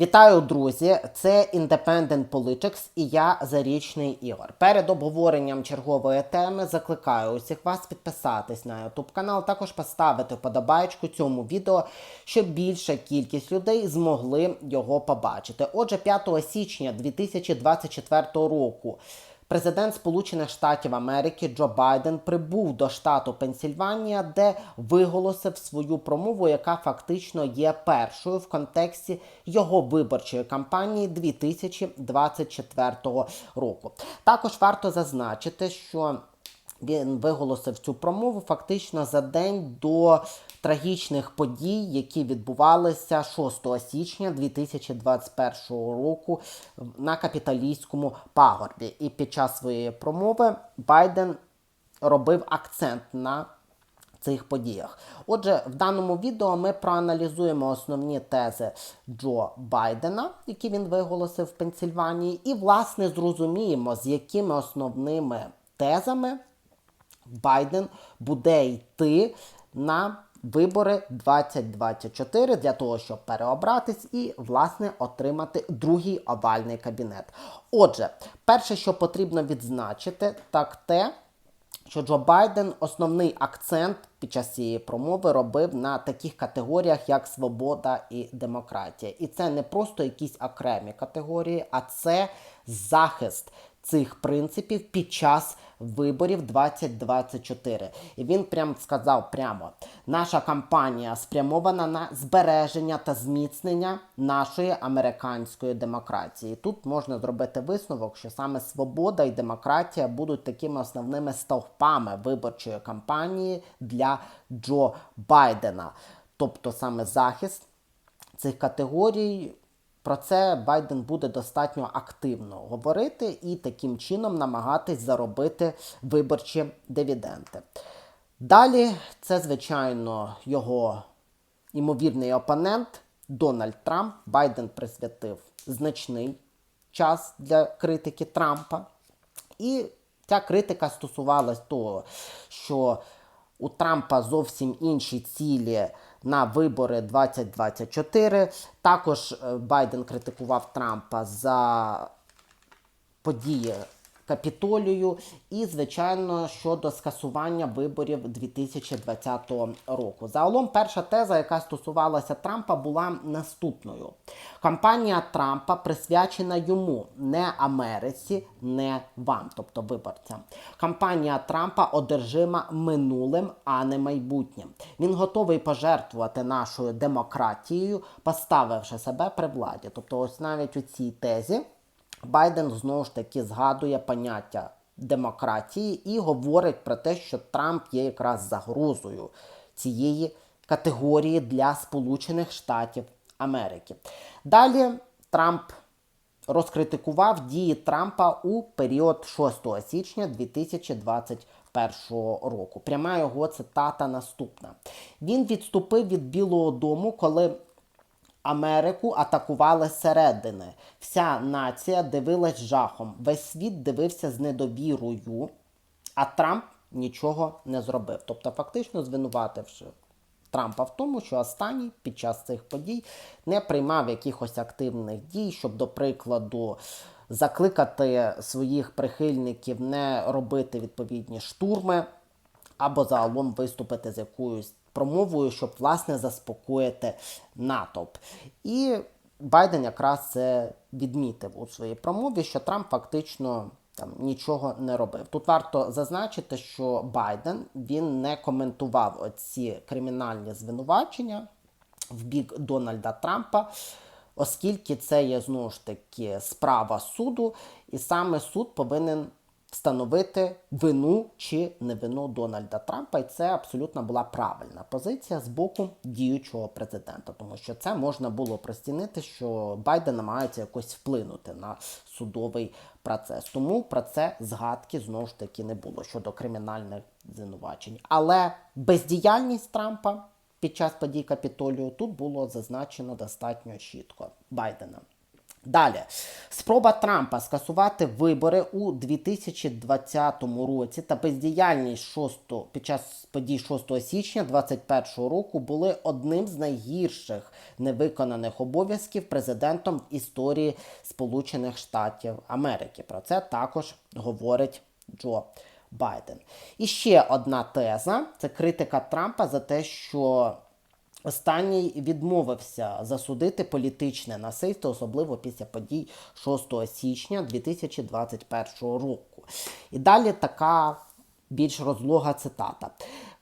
Вітаю, друзі! Це Independent Politics і я Зарічний Ігор. Перед обговоренням чергової теми закликаю усіх вас підписатись на YouTube канал, також поставити вподобайку цьому відео, щоб більша кількість людей змогли його побачити. Отже, 5 січня 2024 року. Президент Сполучених Штатів Америки Джо Байден прибув до штату Пенсільванія, де виголосив свою промову, яка фактично є першою в контексті його виборчої кампанії 2024 року. Також варто зазначити, що він виголосив цю промову фактично за день до трагічних подій, які відбувалися 6 січня 2021 року на капіталійському пагорбі. І під час своєї промови Байден робив акцент на цих подіях. Отже, в даному відео ми проаналізуємо основні тези Джо Байдена, які він виголосив в Пенсільванії, і, власне, зрозуміємо, з якими основними тезами Байден буде йти на вибори 2024 для того, щоб переобратись і, власне, отримати другий овальний кабінет. Отже, перше, що потрібно відзначити, так те, що Джо Байден основний акцент під час цієї промови робив на таких категоріях, як свобода і демократія. І це не просто якісь окремі категорії, а це захист цих принципів під час виборів 2024. І він прям сказав прямо: наша кампанія спрямована на збереження та зміцнення нашої американської демократії. Тут можна зробити висновок, що саме свобода і демократія будуть такими основними стовпами виборчої кампанії для Джо Байдена. Тобто саме захист цих категорій. Про це Байден буде достатньо активно говорити і таким чином намагатись заробити виборчі дивіденди. Далі, це, звичайно, його імовірний опонент Дональд Трамп. Байден присвятив значний час для критики Трампа. І ця критика стосувалась того, що у Трампа зовсім інші цілі на вибори 2024. Також е, Байден критикував Трампа за події капітолію і, звичайно, щодо скасування виборів 2020 року. Загалом, перша теза, яка стосувалася Трампа, була наступною: кампанія Трампа присвячена йому, не Америці, не вам, тобто виборцям. Кампанія Трампа одержима минулим, а не майбутнім. Він готовий пожертвувати нашою демократією, поставивши себе при владі. Тобто, ось навіть у цій тезі. Байден знову ж таки згадує поняття демократії і говорить про те, що Трамп є якраз загрозою цієї категорії для Сполучених Штатів Америки. Далі Трамп розкритикував дії Трампа у період 6 січня 2021 року. Пряма його цитата наступна. Він відступив від Білого Дому, коли Америку атакували зсередини. Вся нація дивилась жахом. Весь світ дивився з недовірою, а Трамп нічого не зробив. Тобто, фактично звинувативши Трампа в тому, що останній під час цих подій не приймав якихось активних дій, щоб, до прикладу, закликати своїх прихильників не робити відповідні штурми або загалом виступити з якоюсь промовою, щоб власне заспокоїти натовп. І Байден якраз це відмітив у своїй промові, що Трамп фактично там нічого не робив. Тут варто зазначити, що Байден він не коментував оці кримінальні звинувачення в бік Дональда Трампа. Оскільки це є знову ж таки справа суду, і саме суд повинен встановити вину чи не вину Дональда Трампа, і це абсолютно була правильна позиція з боку діючого президента, тому що це можна було простінити, що Байден намагається якось вплинути на судовий процес. Тому про це згадки знову ж таки не було щодо кримінальних звинувачень. Але бездіяльність Трампа під час подій капітолію тут було зазначено достатньо чітко Байдена. Далі, спроба Трампа скасувати вибори у 2020 році та бездіяльність 6, під час подій 6 січня 2021 року були одним з найгірших невиконаних обов'язків президентом в історії Сполучених Штатів Америки. Про це також говорить Джо Байден. І ще одна теза це критика Трампа за те, що Останній відмовився засудити політичне насильство, особливо після подій 6 січня 2021 року. І далі така більш розлога цитата.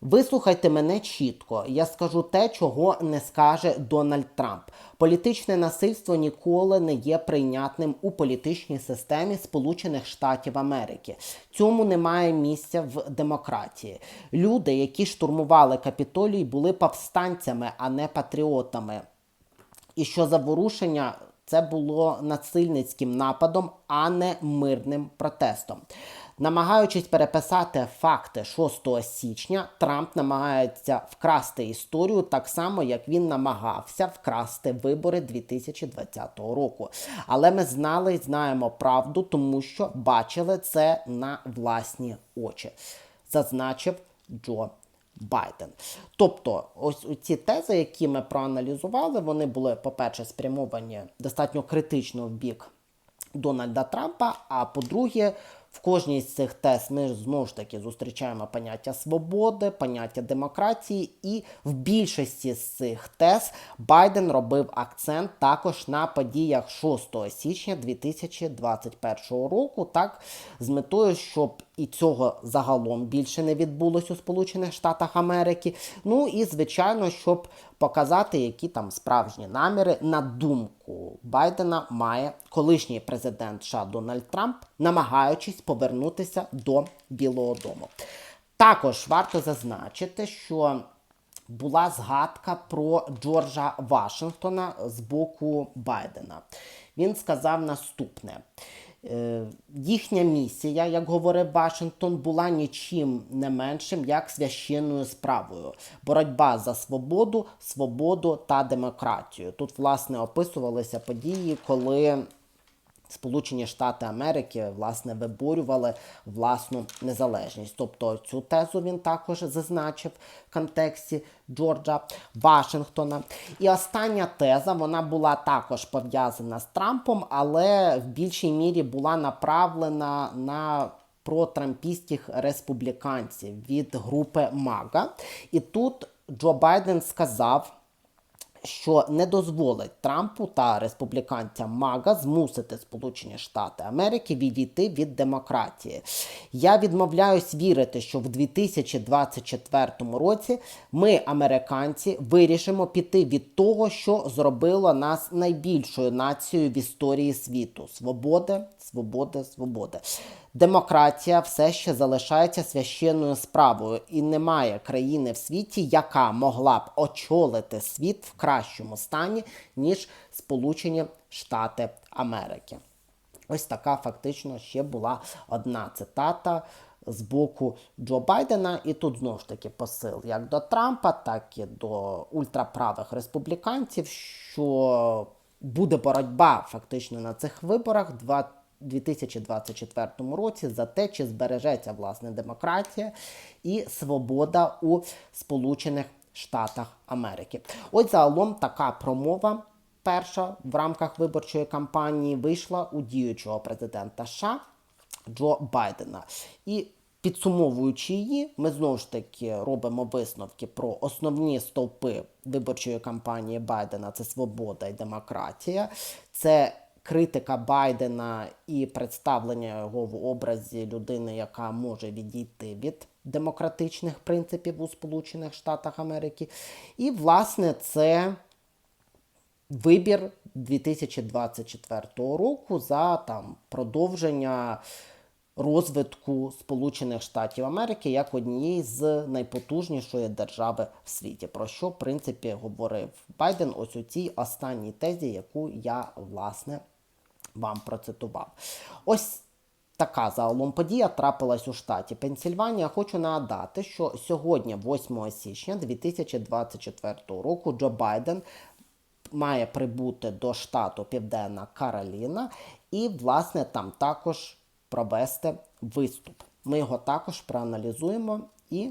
Вислухайте мене чітко. Я скажу те, чого не скаже Дональд Трамп. Політичне насильство ніколи не є прийнятним у політичній системі Сполучених Штатів Америки. Цьому немає місця в демократії. Люди, які штурмували капітолій, були повстанцями, а не патріотами. І що заворушення це було насильницьким нападом, а не мирним протестом. Намагаючись переписати факти 6 січня, Трамп намагається вкрасти історію так само, як він намагався вкрасти вибори 2020 року. Але ми знали і знаємо правду, тому що бачили це на власні очі, зазначив Джо Байден. Тобто, ось ці тези, які ми проаналізували, вони були, по-перше, спрямовані достатньо критично в бік Дональда Трампа. А по-друге, в кожній з цих тез ми знову ж таки зустрічаємо поняття свободи, поняття демократії, і в більшості з цих тез Байден робив акцент також на подіях 6 січня 2021 року, так з метою, щоб і цього загалом більше не відбулось у Сполучених Штатах Америки. Ну і звичайно, щоб показати, які там справжні наміри на думку Байдена має колишній президент США Дональд Трамп, намагаючись повернутися до Білого Дому. Також варто зазначити, що була згадка про Джорджа Вашингтона з боку Байдена. Він сказав наступне. Е, їхня місія, як говорив Вашингтон, була нічим не меншим як священною справою. Боротьба за свободу, свободу та демократію. Тут, власне, описувалися події, коли Сполучені Штати Америки власне виборювали власну незалежність. Тобто цю тезу він також зазначив в контексті Джорджа Вашингтона. І остання теза вона була також пов'язана з Трампом, але в більшій мірі була направлена на протрампістських республіканців від групи Мага. І тут Джо Байден сказав що не дозволить Трампу та республіканцям Мага змусити Сполучені Штати Америки відійти від демократії. Я відмовляюсь вірити, що в 2024 році ми, американці, вирішимо піти від того, що зробило нас найбільшою нацією в історії світу. Свободи, свободи, свободи. Демократія все ще залишається священною справою, і немає країни в світі, яка могла б очолити світ в кращому стані, ніж Сполучені Штати Америки. Ось така фактично ще була одна цитата з боку Джо Байдена. І тут знову ж таки посил як до Трампа, так і до ультраправих республіканців, що буде боротьба фактично на цих виборах. 2024 році за те, чи збережеться власне демократія і свобода у Сполучених Штатах Америки. Ось загалом така промова. Перша в рамках виборчої кампанії вийшла у діючого президента США Джо Байдена. І підсумовуючи її, ми знову ж таки робимо висновки про основні стовпи виборчої кампанії Байдена: це свобода і демократія. Це критика Байдена і представлення його в образі людини, яка може відійти від демократичних принципів у Сполучених Штатах Америки. І, власне, це вибір 2024 року за там продовження. Розвитку Сполучених Штатів Америки як однієї з найпотужнішої держави в світі, про що в принципі говорив Байден ось у цій останній тезі, яку я власне вам процитував. Ось така загалом подія трапилась у штаті Пенсільванія. Хочу нагадати, що сьогодні, 8 січня 2024 року, Джо Байден має прибути до штату Південна Кароліна і, власне, там також провести виступ. Ми його також проаналізуємо і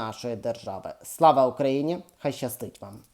нашої держави. Слава Україні! Хай щастить вам!